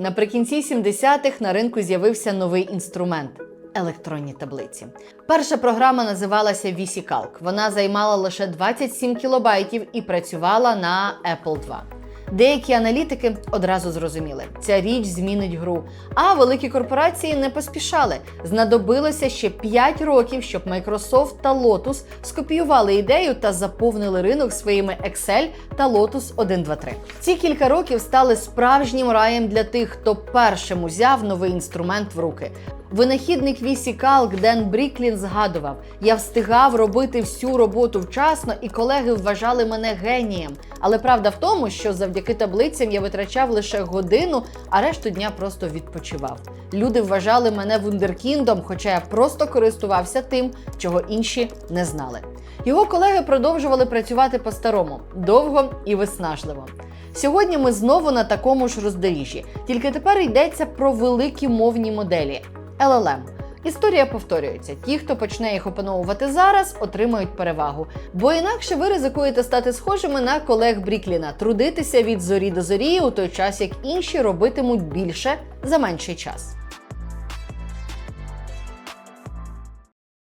Наприкінці 70-х на ринку з'явився новий інструмент. Електронні таблиці. Перша програма називалася VisiCalc. Вона займала лише 27 кілобайтів і працювала на Apple II. Деякі аналітики одразу зрозуміли, ця річ змінить гру. А великі корпорації не поспішали. Знадобилося ще 5 років, щоб Microsoft та Lotus скопіювали ідею та заповнили ринок своїми Excel та Lotus 123. Ці кілька років стали справжнім раєм для тих, хто першим узяв новий інструмент в руки. Винахідник VisiCalc Ден Бріклін згадував: я встигав робити всю роботу вчасно, і колеги вважали мене генієм. Але правда в тому, що завдяки таблицям я витрачав лише годину, а решту дня просто відпочивав. Люди вважали мене вундеркіндом, хоча я просто користувався тим, чого інші не знали. Його колеги продовжували працювати по-старому довго і виснажливо. Сьогодні ми знову на такому ж роздоріжжі, тільки тепер йдеться про великі мовні моделі LLM. Історія повторюється: ті, хто почне їх опановувати зараз, отримають перевагу. Бо інакше ви ризикуєте стати схожими на колег Брікліна, трудитися від зорі до зорі у той час, як інші робитимуть більше за менший час.